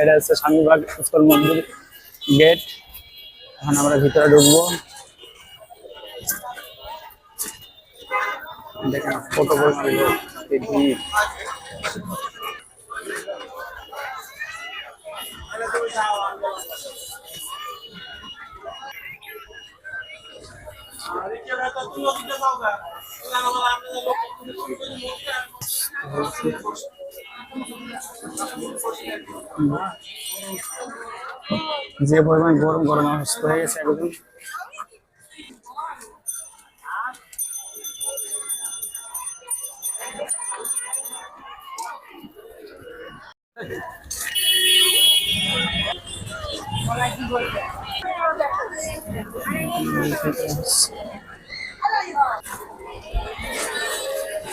এটা হচ্ছে স্বামীবাগ স্কুল মন্দির গেট। এখন আমরা ভিতরে ঢুকবো। দেখেন এই ভিড়। যে পরিমাণ গরম গরম অসুস্থ হয়ে গেছে একদম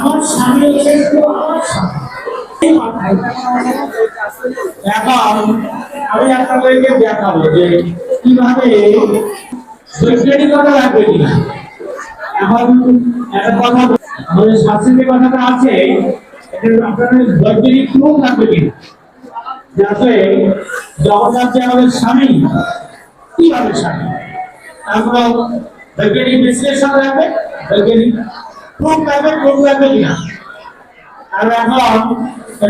আমার স্বামী হচ্ছে আমার এখন আমি আপনাদেরকে দেখাবো যে কীভাবে বৈজ্ঞানিকতা লাগবে কিনা। এখন একটা কথা কথাটা আছে বৈজ্ঞানিক যাতে স্বামী কীভাবে স্বামী? বৈজ্ঞানিক বিশ্লেষণ লাগবে। বৈজ্ঞানিক প্রুফ লাগবে প্রুফ লাগবে কিনা? আর এখন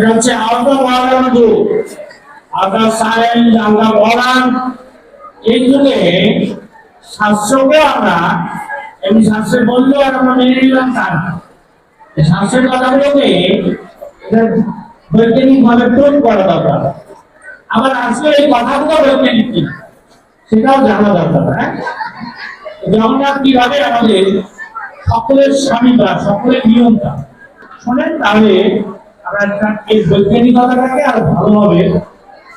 হচ্ছে আলাদা মডার্ন যুগ। আলাদা সায়েন্স আলাদা মডার্ন এই যুগে শাস্ত্রকে আমরা এমনি শাস্ত্রে বললেও আমরা মেনে নিলাম তা শাস্ত্রের কথাগুলোকে বৈজ্ঞানিক ভাবে প্রয়োগ করা দরকার। আবার আসলে এই কথাগুলো বৈজ্ঞানিক কিনা সেটাও জানা দরকার হ্যাঁ? জগন্নাথ কীভাবে আমাদের সকলের স্বামী বা সকলের নিয়মটা। শোনেন তাহলে এই বৈজ্ঞানিকতাটাকে ভালোভাবে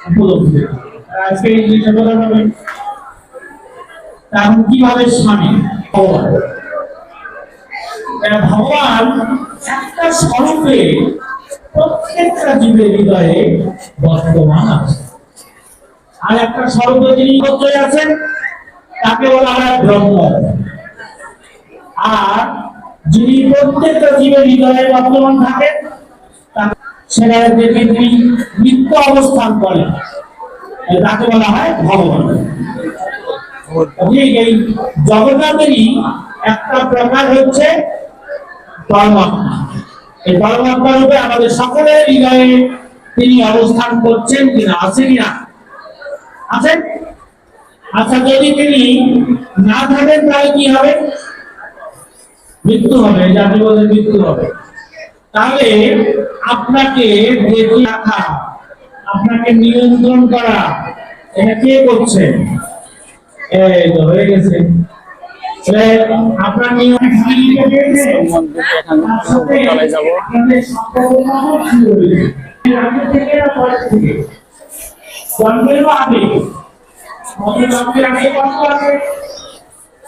উপলব্ধি আজকে বলা হবে এখন কীভাবে স্বামী, ভগবান। একটা স্বরূপে প্রত্যেকটা জীবের হৃদয়ে বর্তমান আছে। আর একটা স্বরূপে যিনি আছেন, তাকে বলা হয় ব্রহ্ম। আর যিনি প্রত্যেকটা জীবের হৃদয়ে বর্তমান থাকেন তা- সেখানে থেকে তিনি নিত্য অবস্থান করেন তাকে বলা হয় ভগবান। এই জগন্নাথেরই একটা প্রকার হচ্ছে পরমাত্মা। এই পরমাত্মা রূপে আমাদের সকলের হৃদয়ে তিনি অবস্থান করছেন কিনা, আছে কিনা? আছেন আচ্ছা যদি তিনি না থাকেন, তাহলে কি হবে? মৃত্যু হবে জাতি বলে মৃত্যু হবে। তাহলে আপনাকে দেখে রাখা, আপনাকে নিয়ন্ত্রণ করা, এটা কে করছে? এই তো হয়ে গেছে। আপনার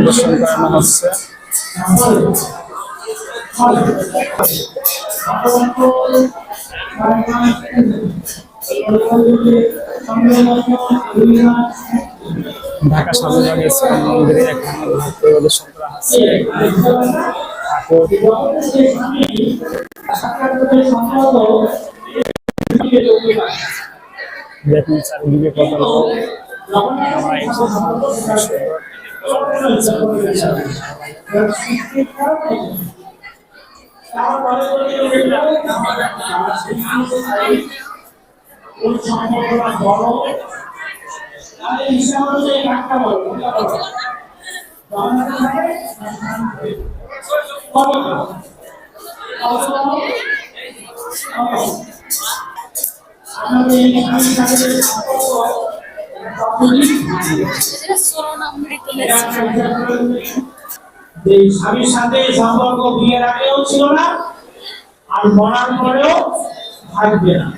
দর্শন করানো হচ্ছে ঢাকা স্বামীবাগ ইস্কন মন্দিরে এখানে ভক্ত দর্শন করা হচ্ছে দেখুন চারিদিকে কত লোক সম্পর্কটা বড় তাহলে হিসাব অনুযায়ী বড় যে স্বামীর সাথে সম্পর্ক বিয়ের আগেও ছিল না, আর মরার পরেও থাকবে না।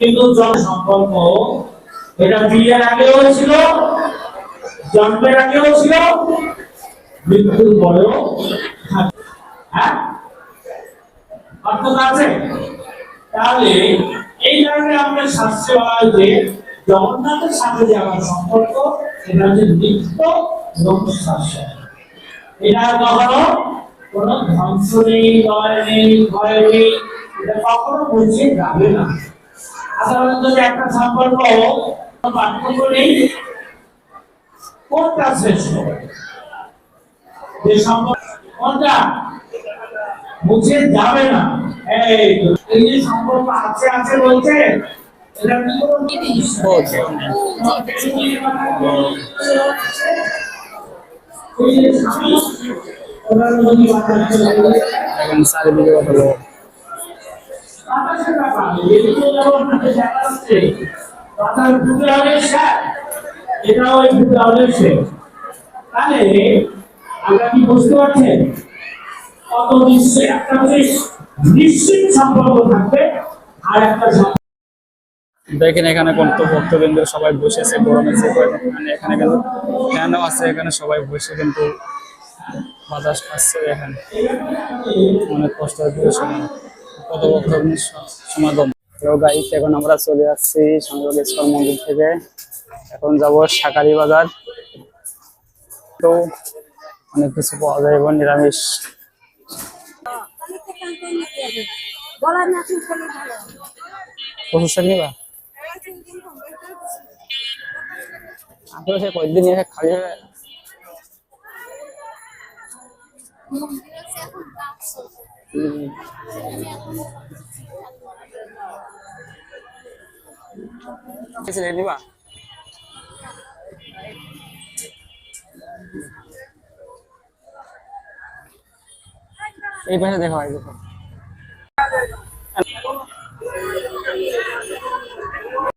কিন্তু যখন সম্পর্ক এটা বিয়ের আগেও ছিল জন্মের আগেও ছিল মৃত্যুর পরেও হ্যাঁ? আছে। তাহলে এই কারণে আমরা শাস্ত্রে বলা যে জগন্নাথের সাথে যে আমার সম্পর্ক এটা হচ্ছে নিত্য এবং শাশ্বত এটা কখনো কোনো ধ্বংস নেই লয় নেই, ভয় নেই। এটা কখনো বুঝে যাবে না। সাধারণত যে একটা সম্পর্ক পার্থক্য নেই। কোনটা শ্রেষ্ঠ? যে বুঝে যাবে না। এই যে সম্পর্ক আছে আছে বলছে এটা এখন বাতাস ঢুকে হবে স্যার, এটাও ওই সে। তাহলে আমরা কি বুঝতে পারছেন কত নিশ্চয় একটা নিশ্চিত সম্পর্ক থাকবে, আর একটা দেখেন এখানে কোন তো ভক্তবৃন্দ সবাই বসেছে, গরমে যে মানে এখানে কিন্তু ফ্যানও আছে এখানে, সবাই বসে কিন্তু বাতাস খাচ্ছে এখানে অনেক কষ্ট হচ্ছে কত ভক্তবৃন্দ স- সমাগম গাইস এখন আমরা চলে আসছি সংযোগেশ্বর মন্দির থেকে। এখন যাব শাকারি বাজার। তো অনেক কিছু পাওয়া যায় এবং নিরামিষ। শাক নিবা আসলে সে কয়েকদিন এসে খালি হয়ে নিবা এই পাশে দেখো হয় দেখো।